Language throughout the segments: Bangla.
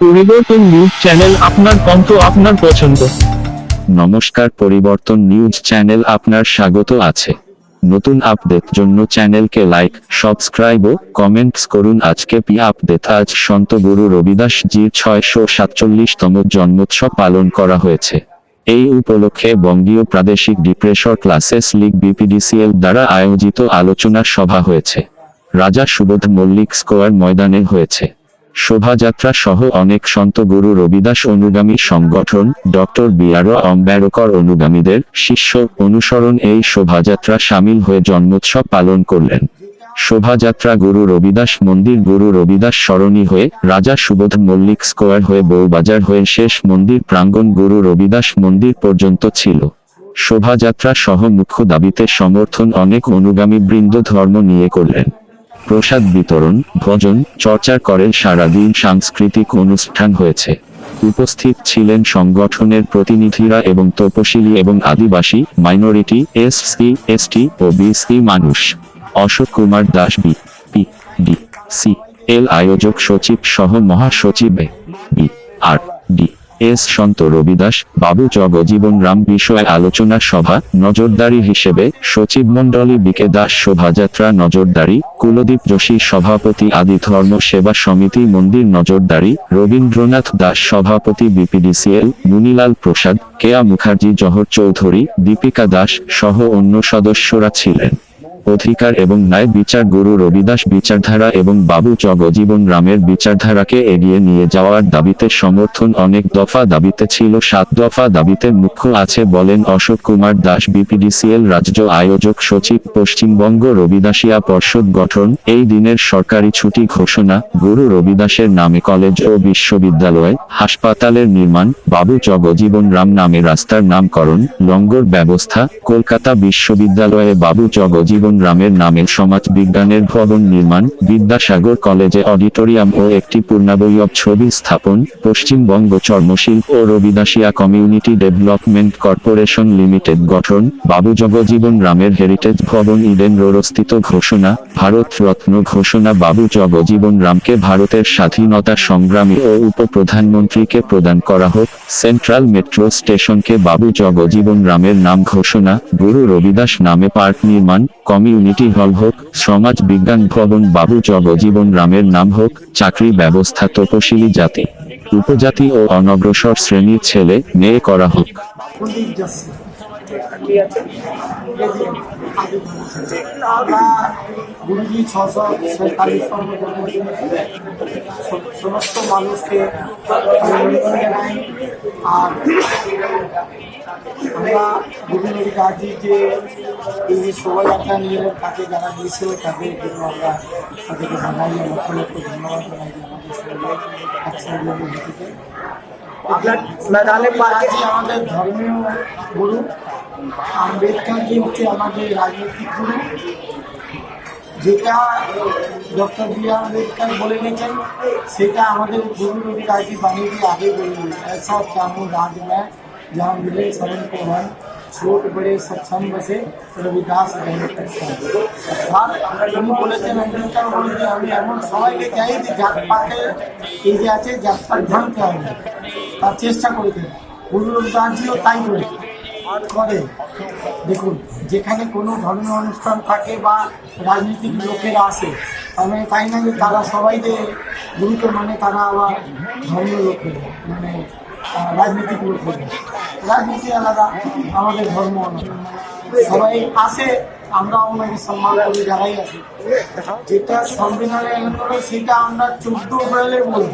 পরিবর্তন নিউজ চ্যানেল আপনার কণ্ঠ আপনার পছন্দ। নমস্কার, পরিবর্তন নিউজ চ্যানেল আপনার স্বাগত আছে। নতুন আপডেট জন্য চ্যানেলকে লাইক, সাবস্ক্রাইব ও কমেন্টস করুন। আজকে পি আপডেট, আজ সন্ত গুরু রবিদাস জির ছয়শো সাতচল্লিশতম জন্মোৎসব পালন করা হয়েছে। এই উপলক্ষে বঙ্গীয় প্রাদেশিক ডিপ্রেশর ক্লাসেস লীগ বিপিডিসিএল দ্বারা আয়োজিত আলোচনা সভা হয়েছে। রাজা সুবোধ মল্লিক স্কোয়ার ময়দানে হয়েছে। শোভাযাত্রা সহ অনেক সন্ত গুরু রবিদাস অনুগামী সংগঠন, ডক্টর বি আর অম্বেদকর অনুগামীদের শিষ্য অনুসরণ এই শোভাযাত্রা সামিল হয়ে জন্মোৎসব পালন করলেন। শোভাযাত্রা গুরু রবিদাস মন্দির গুরু রবিদাস সরণী হয়ে রাজা সুবোধ মল্লিক স্কোয়ার হয়ে বউবাজার হয়ে শেষ মন্দির প্রাঙ্গণ গুরু রবিদাস মন্দির পর্যন্ত ছিল। শোভাযাত্রা সহ মুখ্য দাবিতে সমর্থন অনেক অনুগামী বৃন্দ ধর্ম নিয়ে করলেন। প্রসাদ বিতরণ, ভজন, চর্চা করেন সারাদিন সাংস্কৃতিক অনুষ্ঠান হয়েছে। উপস্থিত ছিলেন সংগঠনের প্রতিনিধিরা এবং তপশিলি এবং আদিবাসী, মাইনরিটি এসসি এসটি ও বিসি মানুষ। Ashok Kumar Das, B, P, D, C, L আয়োজক সচিব সহ মহাসচিব বি, আর এস সন্ত রবিদাস, বাবু জগজীবন রাম বিষয়ে আলোচনা সভা, নজরদারি হিসেবে সচিব মণ্ডলী বিকে দাস শোভাযাত্রা, নজরদারি, কুলদীপ যোশী সভাপতি আদি ধর্ম সেবা সমিতি, মন্দির নজরদারি, রবীন্দ্রনাথ দাস সভাপতি বিপিডিসিএল মুনিলাল প্রসাদ, কেয়া মুখার্জি, জহর চৌধুরী, দীপিকা দাস সহ অন্য সদস্যরা ছিলেন। অধিকার এবং ন্যায় বিচার গুরু রবিদাস বিচারধারা এবং বাবু জগজীবন রামের বিচারধারাকে এগিয়ে নিয়ে যাওয়ার দাবিতে সমর্থন অনেক দফা দাবিতে ছিল, সাত দফা দাবিতে মুখ্য আছে বলেন অশোক কুমার দাস, বিপিডিসিএল রাজ্য আয়োজক সচিব, পশ্চিমবঙ্গ রবিদাসিয়া পর্ষদ গঠন, এই দিনের সরকারি ছুটি ঘোষণা, গুরু রবিদাসের নামে কলেজ ও বিশ্ববিদ্যালয়, হাসপাতালের নির্মাণ, বাবু জগজীবন রাম নামে রাস্তার নামকরণ, লঙ্গর ব্যবস্থা, কলকাতা বিশ্ববিদ্যালয়ে বাবু জগজীবন রামের নামে সমাজ বিজ্ঞানের ভবন নির্মাণ, বিদ্যাসাগর কলেজে অডিটোরিয়াম ও একটি পূর্ণাবয়ব ছবি স্থাপন, পশ্চিমবঙ্গ চর্মশিল্প ও Ravidasia community development corporation limited গঠন, বাবু জগজীবন রামের হেরিটেজ ভবন ইডেন রোডস্থিত ঘোষণা, ভারত রত্ন ঘোষণা বাবু জগজীবন রামকে ভারতের স্বাধীনতা সংগ্রামী ও উপপ্রধানমন্ত্রীকে প্রদান করা হোক, সেন্ট্রাল মেট্রো স্টেশনকে বাবু জগজীবন রামের নাম ঘোষণা, গুরু রবিদাস নামে পার্ক নির্মাণ কমিউনিটি হল হোক, সমাজ বিজ্ঞান ভবন বাবু জগজীবন রামের নাম হোক, চাকরি ব্যবস্থা তপশিলি জাতি। উপজাতি ও অনগ্রসর শ্রেণির ছেলে, মেয়ে করা হোক। গুরুজি ছশো সৈতাল্লিশ সমস্ত মানুষকে জানাই আর আমরা গুরুজির গাজী যে এই শোভাযাত্রা নিয়ে তাকে যারা দিয়েছিল তাদের জন্য আমরা তাদেরকে জানাই লক্ষ লক্ষ ধন্যবাদ জানাই আমাদের সঙ্গে একসঙ্গে আমাদের ধর্মীয় গুরু আম্বেদকর জি হচ্ছে আমাদের রাজনৈতিক গুরু যেটা ডক্টর বি আর আম্বেদকর বলে গেছেন সেটা আমাদের গুরু রবি রাজি বানিয়ে দিয়ে আগে বলে গেছেন ऐसा चाहूँ राज में जहाँ मिले सबन को मन ছোট বড়ে সৎসঙ্গ বসে রবিদাস রহে সৎসঙ্গ। আর উনি বলেছেন আম্বেদকর বলে যে আমি এমন সবাইকে চাই যে জাতপাতে এই যে আছে জাতপাত ভাঙতে হবে তার চেষ্টা করেছেন গুরু রবিদাসজিও তাই করে করে। দেখুন যেখানে কোনো ধর্মীয় অনুষ্ঠান থাকে বা রাজনৈতিক লোকেরা আসে আমি তাই না যে তারা সবাই যে গুরুকে মানে তারা আবার ধর্মীয় লোক যায়, মানে রাজনৈতিক লোক রাজনীতি আলাদা আমাদের ধর্ম সবাই আসে আমরা ওনাকে সম্মান করি যারাই আসে। যেটা সংবিধানে করে সেটা আমরা চোদ্দ এপ্রিলে বলব।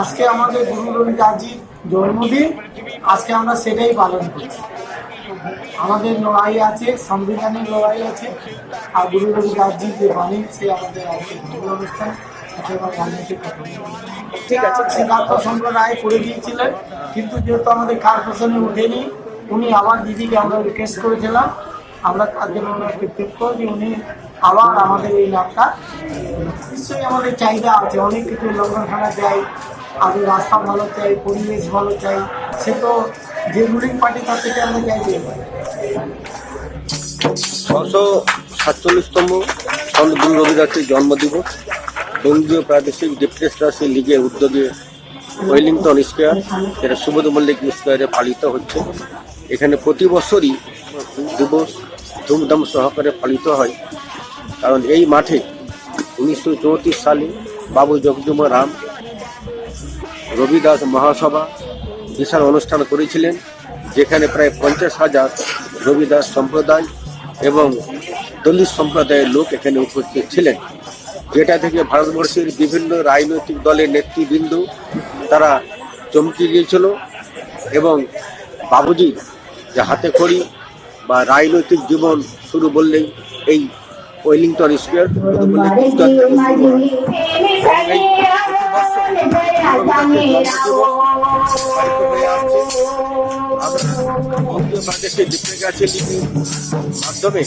আজকে আমাদের গুরু রবিদাসজির জন্মদিন আজকে আমরা সেটাই পালন করছি আমাদের লড়াই আছে সংবিধানের লড়াই আছে আর গুরু রবিদাসজি যে বাণী সে আমাদের আজকে অনুষ্ঠান। ঠিক আছে। সিদ্ধার্থ শঙ্কর রায় করে দিয়েছিলেন কিন্তু যেহেতু আমাদের কার্পোরেশনে উঠেনি উনি আবার দিদিকে আমরা রিকোয়েস্ট করেছিলাম আমরা তার জন্য ওনাকে যে উনি আবার আমাদের এই নামটা নিশ্চয়ই আমাদের চাহিদা আছে অনেক কিছু লগ্নখানা চাই আগে রাস্তা ভালো চাই, পরিবেশ ভালো চাই, সে তো যে রুলিং পার্টি তার থেকে আমরা পারি ছশো সাতচল্লিশতম সন্ত গুরু রবিদাসের জন্মদিবস, বঙ্গীয় প্রাদেশিক ডেপুটেশন লীগের উদ্যোগে ওয়েলিংটন স্কোয়ার যেটা সুবোধ মল্লিক স্কোয়ারে পালিত হচ্ছে। এখানে প্রতি বছরই দিবস ধুমধাম সহকারে পালিত হয়। কারণ এই মাঠে উনিশশো চৌত্রিশ সালে বাবু জগজুম রাম রবিদাস মহাসভা বিশাল অনুষ্ঠান করেছিলেন, যেখানে প্রায় পঞ্চাশ হাজার রবিদাস সম্প্রদায় এবং দলিত সম্প্রদায়ের লোক এখানে উপস্থিত ছিলেন। যেটা থেকে ভারতবর্ষের বিভিন্ন রাজনৈতিক দলের নেতৃবৃন্দ, তারা চমকে গিয়েছিল এবং বাবুজি যে হাতে খড়ি বা রাজনৈতিক জীবন শুরু বললেই এই ওয়েলিংটন স্কোয়ার বাংলাদেশে জিতে গেছে মাধ্যমে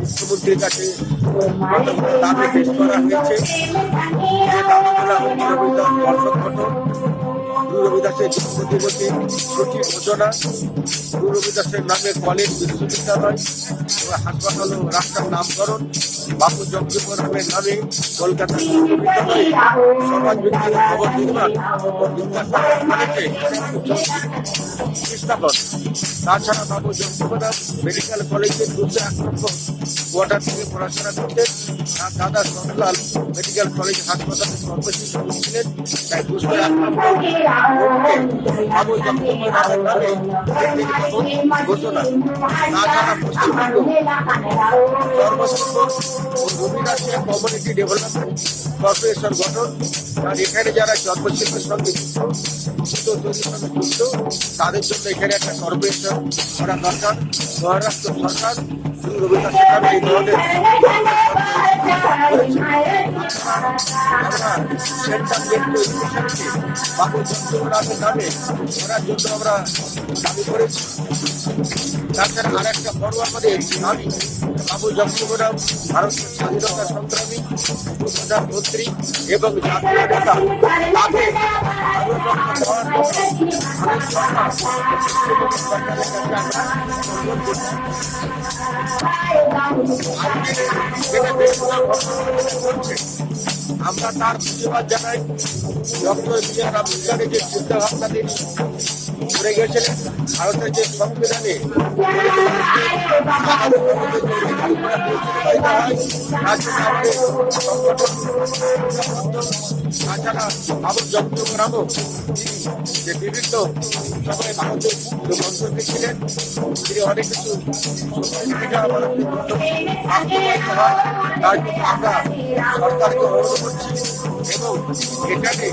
মুখ্যমন্ত্রীর কাছে দাবি পেশ করা হয়েছে রবিদাস বর্ষক গঠন গুরু জন্মদিবসে ছুটি ঘোষণা গুরু কলেজ বিশ্ববিদ্যালয় হাসপাতাল রাস্তার নামকরণ, বাপু জগদীপনামের নামে কলকাতা তাছাড়া বাবু জগদীপনাথ মেডিকেল কলেজের দুশো নম্বর কোয়ার্টার থেকে পড়াশোনা করতেন। তার দাদা সন্তাল মেডিকেল কলেজ হাসপাতালে কর্মসূচি ছিলেন, তাই দুশো এক ঘোষণা তাছাড়া সর্বসম্ভব কমিউনিটি ডেভেলপমেন্ট কর্পোরেশন গঠন আর এখানে যারা জন্মশিল্পের সঙ্গে যুক্ত তৈরির সঙ্গে যুক্ত, তাদের জন্য এখানে একটা কর্পোরেশন করা দরকার। মহারাষ্ট্র সরকার জন্য আমরা করেছি তাছাড়া আর একটা বড় আমাদের দাবি বাবু জগজীবনরাম ভারতের স্বাধীনতা সংগ্রামী প্রধানমন্ত্রী এবং জাতীয় নেতা তাকে ভারতরত্ন দেওয়ার জন্য আমরা তার ধন্যবাদ জানাই ডক্টর বি আর আম্বেদকারের যে চিন্তা ভাবনা তিনি করে গেছিলেন ভারতের যে সংবিধানে তাছাড়া বাবুর জগৎরামও যে বিভিন্ন সময় ভারতের মন্ত্রী অনেক কিছু আমরা সরকারকে এখানে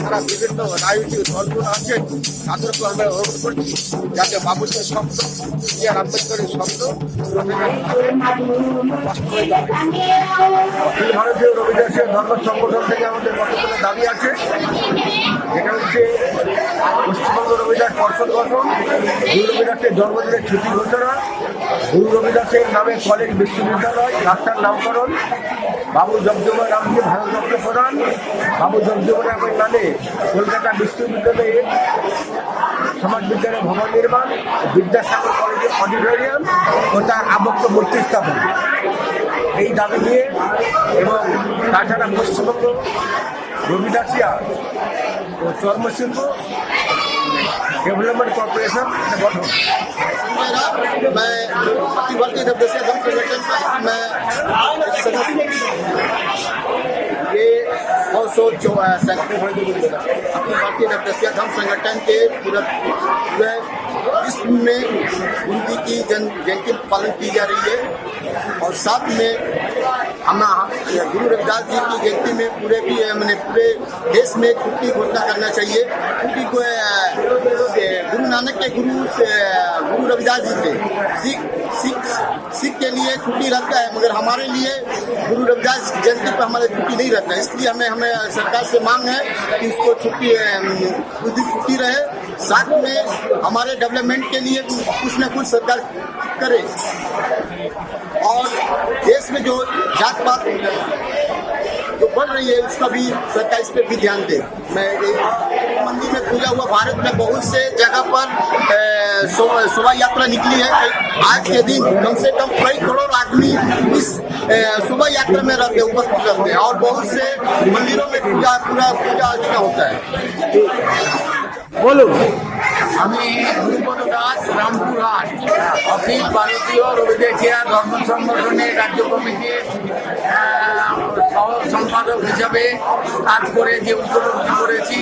যারা বিভিন্ন রাজনৈতিক দলগুলো আছেন তাদেরকে আমরা অনুরোধ করছি, যাতে বাবুদের স্বপ্ন বি আর আম্বেদকরের বাস্তবায়িত ভারতীয় রবিদাসের ধর্ম সংগঠন থেকে আমাদের কতগুলো দাবি আছে। যেটা হচ্ছে পশ্চিমবঙ্গ রবিদাস পর্ষদ গঠন। গুরু রবিদাসের জন্মদিনের ছুটি ঘোষণা। গুরু রবিদাসের নামে কলেজ বিশ্ববিদ্যালয়, রাস্তার নামকরণ। বাবু জগজীবন রামকে ভারতরত্ন প্রদান। বাবু জগজীবন রামের নামে কলকাতা বিশ্ববিদ্যালয়ে সমাজবিজ্ঞানের ভবন নির্মাণ, বিদ্যাসাগর কলেজের অডিটোরিয়াম ও তার আবক্ষ মূর্তি স্থাপন এই দাবি নিয়ে এবং তাছাড়া পশ্চিমবঙ্গ রবিদাসিয়া ও চর্মশিল্প डेवलपमेंट कॉरपोरेशन मैं भारतीय सदस्य संगठन मैं सदस्य ये नौ सौ सेक्रेटरी अखिल भारतीय सदस्य धर्म संगठन के पूरे पूरे विश्व में उनकी की जन जयंती पालन की जा रही है और साथ में हम गुरु रविदास जी की जयंती में पूरे भी मैंने पूरे देश में छुट्टी घोषणा करना चाहिए। क्योंकि गुरु नानक के गुरु से गुरु रविदास जी थे सिख सिख सिख के लिए छुट्टी रहता है, मगर हमारे लिए गुरु रविदास जयंती पर हमारे छुट्टी नहीं रहता है। इसलिए हमें हमें सरकार से मांग है कि उसको छुट्टी उस दिन छुट्टी रहे। साथ में हमारे डेवलपमेंट के लिए कुछ न कुछ सरकार करे। और देश में जो जात पात जो बढ़ रही है उसका भी सरकार इस पर भी ध्यान दे। मैं मंदिर में पूजा हुआ भारत में बहुत से जगह पर शोभा यात्रा निकली है। आज के दिन कम से कम कई करोड़ आदमी इस शोभा यात्रा में रहते, उपस्थित रहते हैं और बहुत से मंदिरों में पूजा पूरा पूजा अर्चना होता है। बोलो। আমি গুরুপদ দাস রামপুরহাট, অখিল ভারতীয় রবিদের চেয়ার ধর্ম সংগঠনের রাজ্য কমিটির সহ সম্পাদক হিসাবে কাজ করে যে উপলব্ধি করেছি,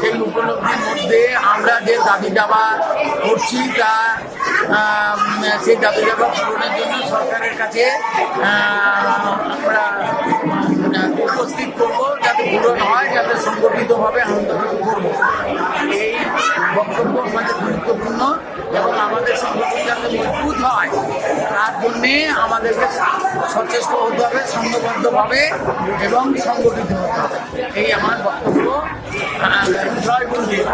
সেই উপলব্ধির মধ্যে আমরা যে দাবি দাবা করছি তা সেই দাবি দাবা পূরণের জন্য সরকারের কাছে আমরা উপস্থিত করব, যাতে পূরণ হয়, যাতে সংগঠিতভাবে আন্দোলন করব। বক্তব্য আমাদের গুরুত্বপূর্ণ, এবং আমাদের সংগঠন যাতে মজবুত হয়, তার জন্যে আমাদেরকে সচেষ্ট হতে হবে সংঘবদ্ধভাবে এবং সংগঠিত হতে হবে। এই আমার বক্তব্য। জয় গুরুদেব